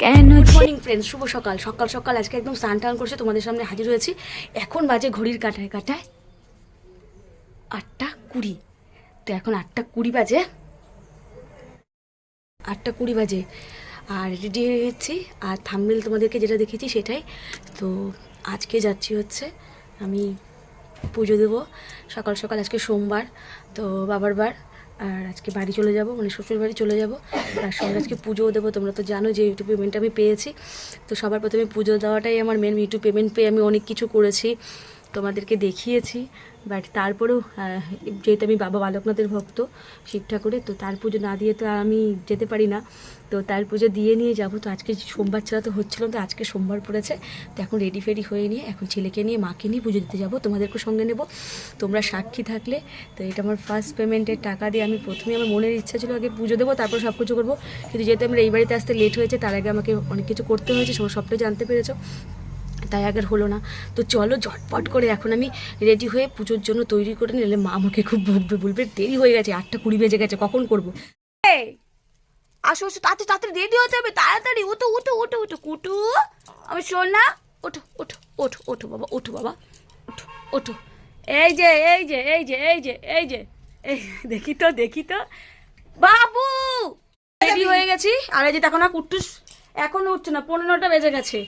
Friends শুভ সকাল। সকাল সকাল। আজকে একদম স্নান টান করছে তোমাদের সামনে হাজির হয়েছি। এখন বাজে ঘড়ির কাটায় কাটায় আটটা কুড়ি। তো এখন আটটা কুড়ি বাজে। আটটা কুড়ি বাজে। আর রেডি হয়ে গেছি। আর থাম্বেল তোমাদেরকে যেটা দেখেছি সেটাই। তো আজকে যাচ্ছি হচ্ছে আমি পুজো দেবো। সকাল সকাল আজকে সোমবার। তো বাবার বার। আর আজকে বাড়ি চলে যাব মানে শ্বশুর বাড়ি চলে যাব। তার সঙ্গে আজকে পুজোও দেবো, তোমরা তো জানো যে ইউটিউব পেমেন্ট আমি পেয়েছি। তো সবার প্রথমে পুজো দেওয়াটাই আমার মেন ইউটিউব পেমেন্ট পেয়ে আমি অনেক কিছু করেছি, তোমাদেরকে দেখিয়েছি। বাট তারপরেও যেহেতু আমি বাবা বালকনাথের ভক্ত, শিব ঠাকুরের তো তার পুজো না দিয়ে তো আর আমি যেতে পারি না। তো তার পুজো দিয়ে নিয়ে যাব। তো আজকে সোমবার ছাড়া তো হচ্ছিল তো আজকে সোমবার পড়েছে। তো এখন রেডি ফেডি হয়ে নিয়ে এখন ছেলেকে নিয়ে, মাকে নিয়ে পুজো দিতে যাব। তোমাদেরকে সঙ্গে নেব। তোমরা সাক্ষী থাকলে, তো এটা আমার ফার্স্ট পেমেন্টের টাকা দিয়ে আমি প্রথমে আমার মনের ইচ্ছা ছিল আগে পুজো দেবো, তারপর সব কিছু করব। কিন্তু যেহেতু আমরা এই বাড়িতে আসতে লেট হয়েছে, তার আগে আমাকে অনেক কিছু করতে হয়েছে, সব- সবটাই জানতে পেরেছ। তাই আগের হলো না। তো চলো ঝটপট করে এখন আমি রেডি হয়ে পুজোর জন্য তৈরি করে নিলে মা আমাকে খুব বকবে বলবে দেরি হয়ে গেছে আটটা কুড়ি বেজে গেছে কখন করব? আসো আসো তাড়াতাড়ি রেডি হতে হবে তাড়াতাড়ি ওঠো ওঠো ওঠো ওঠো কুটু। আমি শোন না ওঠো ওঠো ওঠো ওঠো বাবা ওঠো বাবা ওঠো ওঠো। এই যে এই যে এই যে এই যে এই যে এই দেখি তো দেখি তো। বাবু রেডি হয়ে গেছি। আর এই যে দেখো না কুট্টুস এখনও উঠছে না পনেরোটা বেজে গেছে।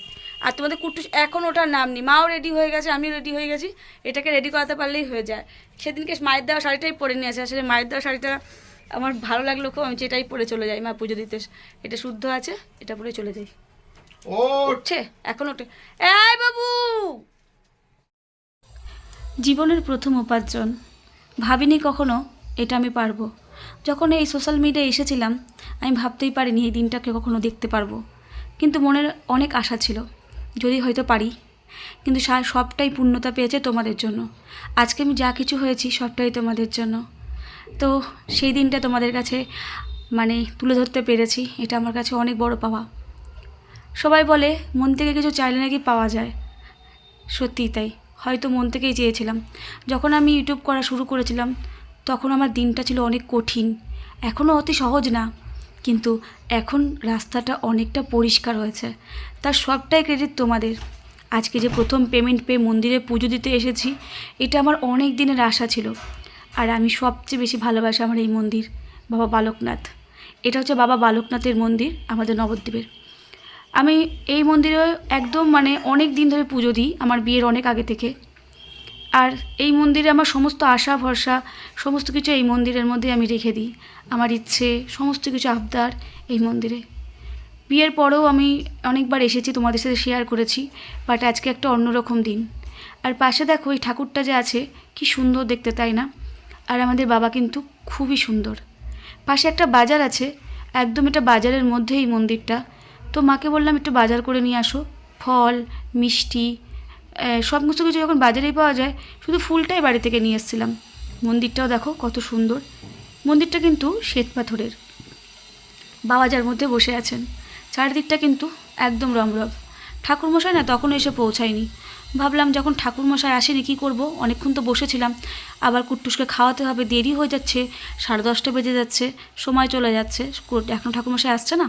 আর তোমাদের কুট্টুস এখন ওটার নাম নেই। মাও রেডি হয়ে গেছে আমিও রেডি হয়ে গেছি। এটাকে রেডি করাতে পারলেই হয়ে যায়। সেদিনকে মায়ের দেওয়া শাড়িটাই পরে নিয়ে আসে। আসলে মায়ের দেওয়া শাড়িটা আমার ভালো লাগল খুব আমি সেটাই পরে চলে যাই। মা পুজো দিতে এটা শুদ্ধ আছে এটা পরে চলে যাই। ও! উঠছে? এখন ওঠে এই বাবু! জীবনের প্রথম উপার্জন। ভাবিনি কখনো এটা আমি পারব। যখন এই সোশ্যাল মিডিয়ায় এসেছিলাম আমি ভাবতেই পারিনি এই দিনটাকে কখনো দেখতে পারব। কিন্তু মনের অনেক আশা ছিল। যদি হয়তো পারি। কিন্তু সবটাই পূর্ণতা পেয়েছে তোমাদের জন্য। আজকে আমি যা কিছু হয়েছি, সবটাই তোমাদের জন্য। তো সেই দিনটা তোমাদের কাছে মানে তুলে ধরতে পেরেছি। এটা আমার কাছে অনেক বড় পাওয়া। সবাই বলে, মন থেকে কিছু চাইলে নাকি পাওয়া যায়। সত্যিই তাই। হয়তো মন থেকেই চেয়েছিলাম। যখন আমি ইউটিউব করা শুরু করেছিলাম, তখন আমার দিনটা ছিল অনেক কঠিন। এখনও অতি সহজ না। কিন্তু এখন রাস্তাটা অনেকটা পরিষ্কার হয়েছে। তার সবটাই ক্রেডিট তোমাদের। আজকে যে প্রথম পেমেন্ট পেয়ে মন্দিরে পুজো দিতে এসেছি, এটা আমার অনেক দিনের আশা ছিল। আর আমি সবচেয়ে বেশি ভালোবাসি আমার এই মন্দির, বাবা বালকনাথ। এটা হচ্ছে বাবা বালকনাথের মন্দির, আমাদের নবদ্বীপের। আমি এই মন্দিরে একদম মানে অনেক দিন ধরে পুজো দিই, আমার বিয়ের অনেক আগে থেকে। আর এই মন্দিরে আমার সমস্ত আশা, ভরসা, সমস্ত কিছু এই মন্দিরের মধ্যে আমি রেখে দিই। আমার ইচ্ছে, সমস্ত কিছু আবদার এই মন্দিরে। বিয়ের পরেও আমি অনেকবার এসেছি, তোমাদের সাথে শেয়ার করেছি বাট আজকে একটা অন্যরকম দিন। আর পাশে দেখো, এই ঠাকুরটা যে আছে, কি সুন্দর দেখতে, তাই না? আর আমাদের বাবা কিন্তু খুবই সুন্দর। পাশে একটা বাজার আছে, একদম এটা বাজারের মধ্যে এই মন্দিরটা। তো মাকে বললাম, একটু বাজার করে নিয়ে আসো। ফল, মিষ্টি সমস্ত কিছু যখন বাজারেই পাওয়া যায়, শুধু ফুলটাই বাড়ি থেকে নিয়ে এসেছিলাম। মন্দিরটাও দেখো, কত সুন্দর। মন্দিরটা কিন্তু শ্বেত পাথরের। বাবাজার মধ্যে বসে আছেন, চারিদিকটা কিন্তু একদম রমরম। ঠাকুরমশাই না তখনও এসে পৌঁছায়নি। ভাবলাম যখন ঠাকুরমশাই আসেনি কী করব, অনেকক্ষণ তো বসেছিলাম। আবার কুট্টুসকে খাওয়াতে হবে, দেরি হয়ে যাচ্ছে, সাড়ে দশটা বেজে যাচ্ছে, সময় চলে যাচ্ছে। এখন ঠাকুরমশাই আসছে না,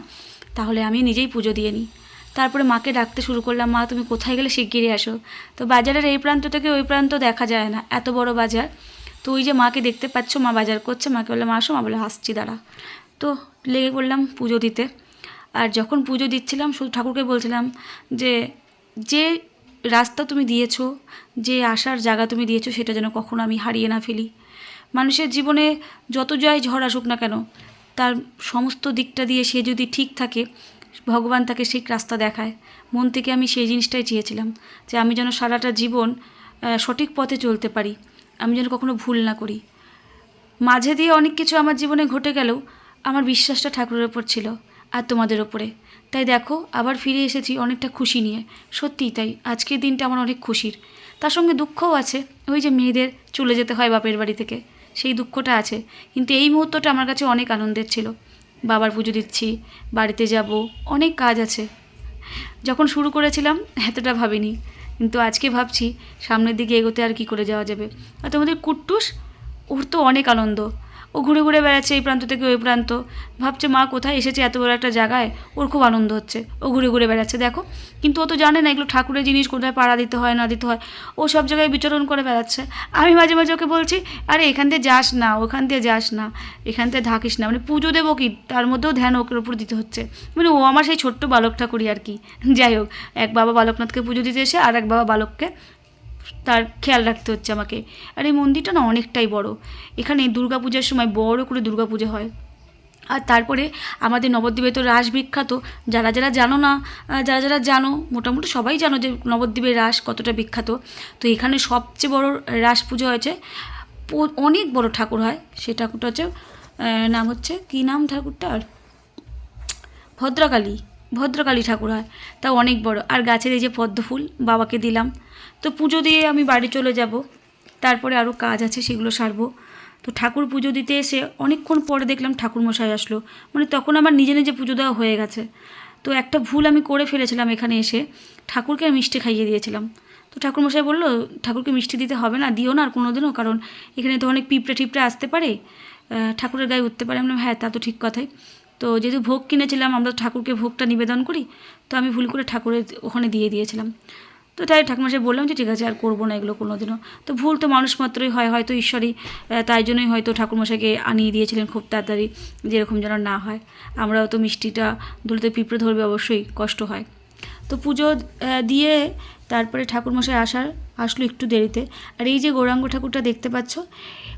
তাহলে আমি নিজেই পুজো দিয়ে নিই। তারপরে মাকে ডাকতে শুরু করলাম, মা, তুমি কোথায় গেলে শিগগিরই আসো। তো বাজারের এই প্রান্ত থেকে ওই প্রান্ত দেখা যায় না, এত বড় বাজার। তো ওই যে মাকে দেখতে পাচ্ছ, মা বাজার করছে, মাকে বললাম, আসো, মা বলে হাসছি দাঁড়া। তো লেগে পড়লাম পুজো দিতে। আর যখন পুজো দিচ্ছিলাম, শুধু ঠাকুরকে বলছিলাম যে যে রাস্তা তুমি দিয়েছ, যে আসার জায়গা তুমি দিয়েছ, সেটা যেন কখনো আমি হারিয়ে না ফেলি। মানুষের জীবনে যত জয় ঝড় আসুক না কেন, তার সমস্ত দিকটা দিয়ে সে যদি ঠিক থাকে ভগবান তাকে সেই রাস্তা দেখায়। মন থেকে আমি সেই জিনিসটাই চেয়েছিলাম, যে আমি যেন সারাটা জীবন সঠিক পথে চলতে পারি, আমি যেন কখনো ভুল না করি। মাঝে দিয়ে অনেক কিছু আমার জীবনে ঘটে গেলেও আমার বিশ্বাসটা ঠাকুরের ওপর ছিল আর তোমাদের ওপরে। তাই দেখো, আবার ফিরে এসেছি অনেকটা খুশি নিয়ে। সত্যিই তাই, আজকের দিনটা আমার অনেক খুশির। তার সঙ্গে দুঃখও আছে, ওই যে মেয়েদের চলে যেতে হয় বাপের বাড়ি থেকে, সেই দুঃখটা আছে। কিন্তু এই মুহূর্তটা আমার কাছে অনেক আনন্দের ছিল। বাবার পুজো দিচ্ছি, বাড়িতে যাব, অনেক কাজ আছে। যখন শুরু করেছিলাম, এতটা ভাবিনি। কিন্তু আজকে ভাবছি, সামনের দিকে এগোতে আর কি করে যাওয়া যাবে? আর তোমাদের কুট্টুস, ওর তো অনেক আনন্দ। ও ঘুরে ঘুরে বেড়াচ্ছে এই প্রান্ত থেকে ওই প্রান্ত। ভাবছে, মা, কোথায় এসেছে এত বড় একটা জায়গায়? ওর খুব আনন্দ হচ্ছে। ও ঘুরে ঘুরে বেড়াচ্ছে, দেখো। কিন্তু ও তো জানে না এগুলো ঠাকুরের জিনিস, কোথায় পাড়া দিতে হয়, না দিতে হয়। ও সব জায়গায় বিচরণ করে বেড়াচ্ছে। আমি মাঝে মাঝে ওকে বলছি, আরে, এখান দিয়ে যাস না, ওখান দিয়ে যাস না, এখান থেকে থাকিস না। মানে পুজো দেবো কি? তার মধ্যেও ধ্যান ওকে উপর দিতে হচ্ছে। মানে ও আমার সেই ছোট্ট বালক ঠাকুরই আর কি। যাই হোক, এক বাবা বালকনাথকে পুজো দিতে এসে আর এক বাবা বালককে তার খেয়াল রাখতে হচ্ছে আমাকে। আর এই মন্দিরটা না অনেকটাই বড়। এখানে দুর্গাপূজার সময় বড় করে দুর্গাপুজো হয়। আর তারপরে আমাদের নবদ্বীপে তো রাস বিখ্যাত। যারা যারা জানো না যারা যারা জানো, মোটামুটি সবাই জানো যে নবদ্বীপের রাস কতটা বিখ্যাত। তো এখানে সবচেয়ে বড় রাস পুজো হয়েছে। অনেক বড় ঠাকুর হয়। সে ঠাকুরটা হচ্ছে নাম হচ্ছে, কী নাম ঠাকুরটার? ভদ্রকালী। ভদ্রকালী ঠাকুর হয়। তা অনেক বড়। আর গাছের এই যে পদ্ম ফুল, বাবাকে দিলাম। তো পুজো দিয়ে আমি বাড়ি চলে যাব। তারপরে আরও কাজ আছে, সেগুলো সারবো। তো ঠাকুর পুজো দিতে এসে অনেকক্ষণ পরে দেখলাম ঠাকুর মশাই আসলো। মানে তখন আমার নিজে নিজে পুজো দেওয়া হয়ে গেছে। তো একটা ভুল আমি করে ফেলেছিলাম এখানে এসে। ঠাকুরকে মিষ্টি খাইয়ে দিয়েছিলাম। তো ঠাকুরমশাই বলল, ঠাকুরকে মিষ্টি দিতে হবে না, দিও না আর কোনো দিনও কারণ এখানে তো অনেক পিঁপড়ে টিপড়ে আসতে পারে। ঠাকুরের গায়ে উঠতে পারে। আমি হ্যাঁ তা তো ঠিক কথাই। তো যেহেতু ভোগ কিনেছিলাম, আমরা ঠাকুরকে ভোগটা নিবেদন করি, তো আমি ভুল করে ঠাকুরের ওখানে দিয়ে দিয়েছিলাম। তো তাই ঠাকুমাশাই বললাম যে, ঠিক আছে, আর করব না এগুলো কোনো দিনও তো ভুল তো মানুষ মাত্রই হয়, হয়তো ঈশ্বরই তাই জন্যই হয়তো ঠাকুরমশাইকে আনিয়ে দিয়েছিলেন খুব তাড়াতাড়ি, যেরকম যেন না হয়। আমরাও তো মিষ্টিটা ধরতে পিঁপড়ে ধরবে, অবশ্যই কষ্ট হয়। তো পুজো দিয়ে তারপরে ঠাকুরমশাই আসার, আসলো একটু দেরিতে। আর এই যে গৌরাঙ্গ ঠাকুরটা দেখতে পাচ্ছ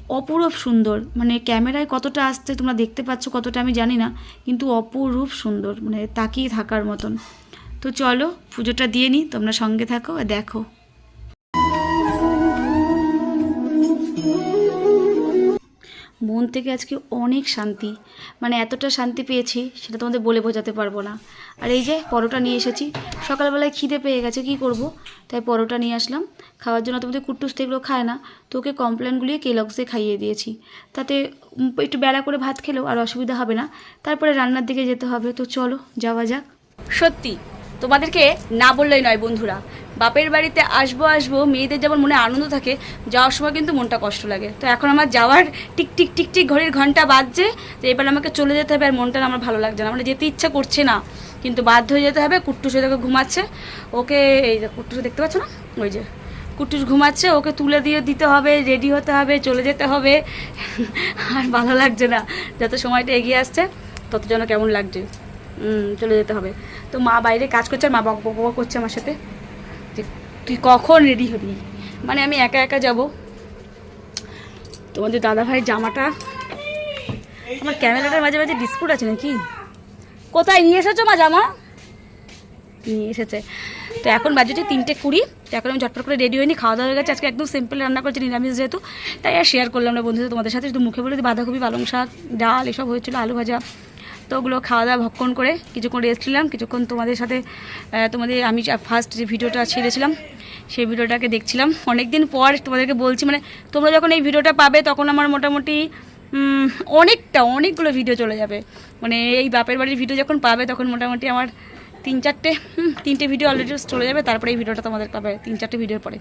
অপরূপ সুন্দর। মানে ক্যামেরায় কতটা আসতে তোমরা দেখতে পাচ্ছ, কতটা আমি জানি না, কিন্তু অপরূপ সুন্দর মানে তাকিয়ে থাকার মতন। তো চলো, পুজোটা দিয়ে নিই, তোমরা সঙ্গে থাকো আর দেখো। মন থেকে আজকে অনেক শান্তি। মানে এতটা শান্তি পেয়েছি, সেটা তোমাদের বলে বোঝাতে পারব না। আর এই যে পরোটা নিয়ে এসেছি, সকালবেলায় খিদে পেয়ে গেছে, কি করব? তাই পরোটা নিয়ে আসলাম। খাওয়ার জন্য তোমাদের কুট্টুস তো এগুলো খায় না, তো ওকে কমপ্লেনগুলিয়ে কেলক্সে খাইয়ে দিয়েছি। তাতে একটু বেলা করে ভাত খেলেও আর অসুবিধা হবে না। তারপরে রান্নার দিকে যেতে হবে, তো চলো যাওয়া যাক। সত্যি তোমাদেরকে না বললেই নয়, বন্ধুরা। বাপের বাড়িতে আসব আসব মেয়েদের যেমন মনে আনন্দ থাকে, যাওয়ার সময় কিন্তু মনটা কষ্ট লাগে। তো এখন আমার যাওয়ার টিক টিক টিক টিক ঘড়ির ঘণ্টা বাজছে যে এবার আমাকে চলে যেতে হবে আর মনটা আমার ভালো লাগছে না। মানে যেতে ইচ্ছা করছে না, কিন্তু বাধ্য হয়ে যেতে হবে। কুট্টুস দেখে ঘুমাচ্ছে। ওকে এই কুট্টুস দেখতে পাচ্ছ না? ওই যে কুট্টুস ঘুমাচ্ছে, ওকে তুলে দিয়ে দিতে হবে, রেডি হতে হবে, চলে যেতে হবে। আর ভালো লাগছে না, যত সময়টা এগিয়ে আসছে, তত যেন কেমন লাগছে। চলে যেতে হবে। তো মা বাইরে কাজ করছে, আর মা বক বক করছে আমার সাথে। যে তুই কখন রেডি হবি? মানে আমি একা একা যাব। তোমাদের দাদা ভাইয়ের জামাটা, আমার ক্যামেরাটার মাঝে মাঝে ডিসপুট আছে নাকি? কোথায়? নিয়ে এসেছ মা জামা? নিয়ে এসেছে। তো এখন বাজে হচ্ছে তিনটে কুড়ি। তো এখন আমি ঝটপট করে রেডি হয়নি খাওয়া দাওয়া হয়ে গেছে। আজকে একদম সিম্পল রান্না করেছি নিরামিষ যেহেতু। তাই আর শেয়ার করলাম না বন্ধুদের, তোমাদের সাথে। শুধু মুখে বলে বাঁধাকপি, পালং শাক, ডাল, এসব হয়েছিল, আলু ভাজা। তো ওগুলো খাওয়া দাওয়া ভক্ষণ করে কিছুক্ষণ রেস্ট নিলাম, কিছুক্ষণ তোমাদের সাথে তোমাদের আমি ফার্স্ট যে ভিডিওটা ছেড়েছিলাম, সেই ভিডিওটাকে দেখছিলাম। অনেক দিন পর তোমাদেরকে বলছি মানে তোমরা যখন এই ভিডিওটা পাবে তখন আমার মোটামুটি অনেকটা, অনেকগুলো ভিডিও চলে যাবে। মানে এই বাপের বাড়ির ভিডিও যখন পাবে তখন মোটামুটি আমার তিন চারটে তিনটে ভিডিও অলরেডি চলে যাবে, তারপরে এই ভিডিওটা তোমাদের পাবে তিন চারটে ভিডিওর পরে।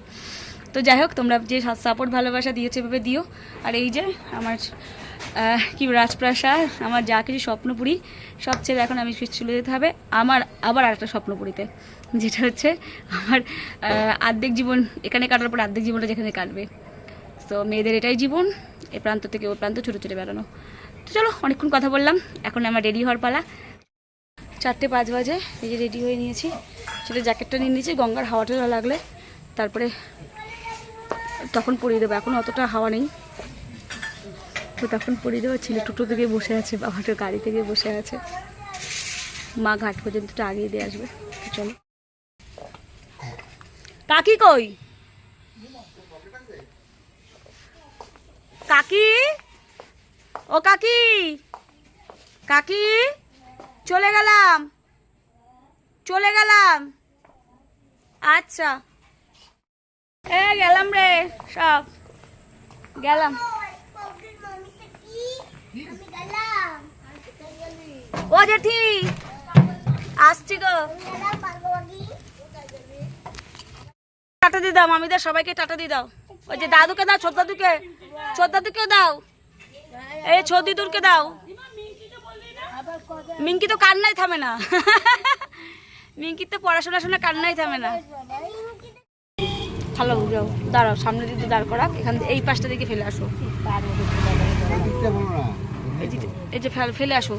তো যাই হোক, তোমরা যে সাপোর্ট ভালোবাসা দিয়েছে, এভাবে দিও। আর এই যে আমার কি রাজপ্রাসাদ? আমার যা কিছু স্বপ্নপুরি সব ছেড়ে এখন আমি চলে যেতে হবে। আমার আবার আরেকটা স্বপ্নপুরীতে যেটা হচ্ছে আমার আহ, অর্ধেক জীবন এখানে কাটার পর অর্ধেক জীবনটা যেখানে কাটবে। তো মেয়েদের এটাই জীবন এ প্রান্ত থেকে ও প্রান্ত ছোটো ছোটো বেড়ানো। তো চলো অনেকক্ষণ কথা বললাম। এখন আমার রেডি হওয়ার পালা। চারটে পাঁচ বাজে যে রেডি হয়ে নিয়েছি। সেটা জ্যাকেটটা নিয়ে নিয়েছি গঙ্গার হাওয়াটা লাগলে। তারপরে তখন পরিয়ে দেবো। এখন অতটা হাওয়া নেই। তো তখন পরিয়ে দেবো ছেলে টোটো থেকে বসে আছে, বাবাটা গাড়ি থেকে বসে আছে। মা ঘাট পর্যন্ত একটু আগিয়ে দিয়ে আসবে চলো। কাকি কই? কাকি? ও কাকি? কাকি? চলে গেলাম। চলে গেলাম। আচ্ছা। এ, গেলাম রে, সব। গেলাম। ও জেঠি আসছি গো। টাটা দিয়ে দাও মামিদের সবাইকে টাটা দিয়ে দাও। ওই যে দাদুকে দাও ছোট দাদুকে। ছোট দাদুকে দাও। এই ছদি দূরকে দাও। মিঙ্কি তো কান্নাই থামে না। মিঙ্কি তো পড়াশোনা শোনা কান্নাই থামে না। ভালো যাও দাঁড়াও সামনে দিকে দাঁড় করাক। এখান এই পাশটা দিকে ফেলে আসো। এই যে ফেলে আসো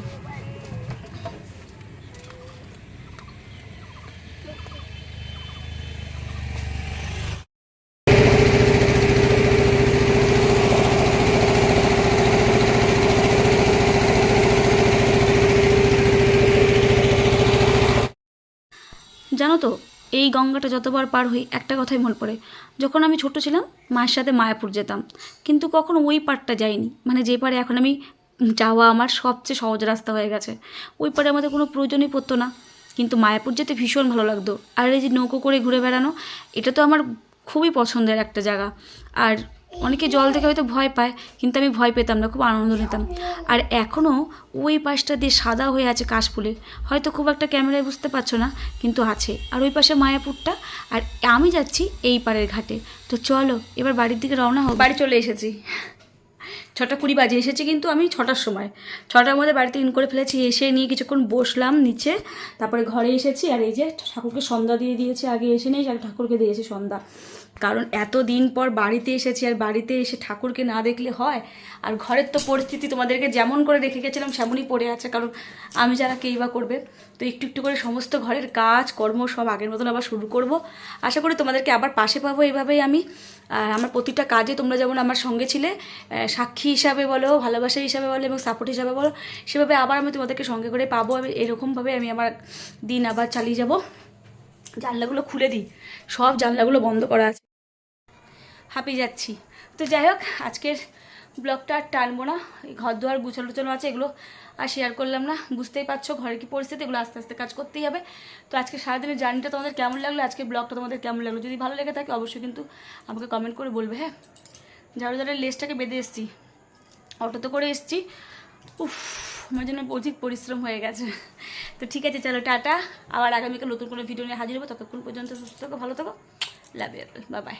জানো তো এই গঙ্গাটা যতবার পার হই, একটা কথাই মনে পড়ে। যখন আমি ছোট ছিলাম, মায়ের সাথে মায়াপুর যেতাম। কিন্তু কখনো ওই পারটা যাইনি মানে যে পারে এখন আমি যাওয়া আমার সবচেয়ে সহজ রাস্তা হয়ে গেছে। ওই পারে আমাদের কোনো প্রয়োজনই পড়তো না। কিন্তু মায়াপুর যেতে ভীষণ ভালো লাগতো। আর এই যে নৌকো করে ঘুরে বেড়ানো, এটা তো আমার খুবই পছন্দের একটা জায়গা। আর অনেকে জল দেখে হয়তো ভয় পায়, কিন্তু আমি ভয় পেতাম না, খুব আনন্দ নিতাম। আর এখনও ওই পাশটা দিয়ে সাদা হয়ে আছে কাশফুলে। হয়তো খুব একটা ক্যামেরায় বুঝতে পারছ না, কিন্তু আছে। আর ওই পাশে মায়াপুরটা, আর আমি যাচ্ছি এই পাড়ের ঘাটে। তো চলো, এবার বাড়ির দিকে রওনা হোক বাড়ি চলে এসেছি। ছটা কুড়ি বাজে, এসেছি কিন্তু আমি ছটার সময়। ছটার মধ্যে বাড়িতে ইন করে ফেলেছি, এসে নিয়ে কিছুক্ষণ বসলাম নিচে। তারপরে ঘরে এসেছি, আর এই যে ঠাকুরকে সন্ধ্যা দিয়ে দিয়েছি, আগে এসে নেই ঠাকুরকে দিয়েছি সন্ধ্যা। কারণ এত দিন পর বাড়িতে এসেছি আর বাড়িতে এসে ঠাকুরকে না দেখলে হয়। আর ঘরের তো পরিস্থিতি তোমাদেরকে যেমন করে রেখে গেছিলাম, সেমনই পড়ে আছে। কারণ আমি যারা কেই বা করবে, তো একটু একটু করে সমস্ত ঘরের কাজ, কর্ম সব আগের মতন আবার শুরু করব। আশা করি তোমাদেরকে আবার পাশে পাবো এইভাবেই আমি। আর আমার প্রতিটা কাজে তোমরা যেমন আমার সঙ্গে ছিলে সাক্ষী হিসাবে বলো, ভালোবাসা হিসাবে বলো এবং সাপোর্ট হিসাবে বলো, সেভাবে আবার আমি তোমাদেরকে সঙ্গে করে পাবো। আমি এরকমভাবে আমি আমার দিন আবার চালিয়ে যাব। জানলাগুলো খুলে দিই। সব জানলাগুলো বন্ধ করা আছে। হাঁপিয়ে যাচ্ছি। তো যাই হোক, আজকের ব্লগটা আর টানবো না। ঘর দুয়ার গুছানো টুছানো আছে, এগুলো আর শেয়ার করলাম না। বুঝতেই পারছ ঘরের কি পরিস্থিতি, এগুলো আস্তে আস্তে কাজ করতেই হবে। তো আজকে সারাদিনের জার্নিটা তোমাদের কেমন লাগল? আজকে ব্লগটা তোমাদের কেমন লাগল? যদি ভালো লেগে থাকে, অবশ্যই কিন্তু আমাকে কমেন্ট করে বলবে হ্যাঁ? ঝাড়ু ঝাড়ের লেসটাকে বেঁধে এসেছি অটোতে করে এসেছি, উফ, আমার জন্য অধিক পরিশ্রম হয়ে গেছে। তো ঠিক আছে, চলো টাটা। আবার আগামীকাল নতুন কোনো ভিডিও নিয়ে হাজির হব। ততক্ষণ পর্যন্ত সুস্থ থাকো, ভালো থাকো। Love you bye bye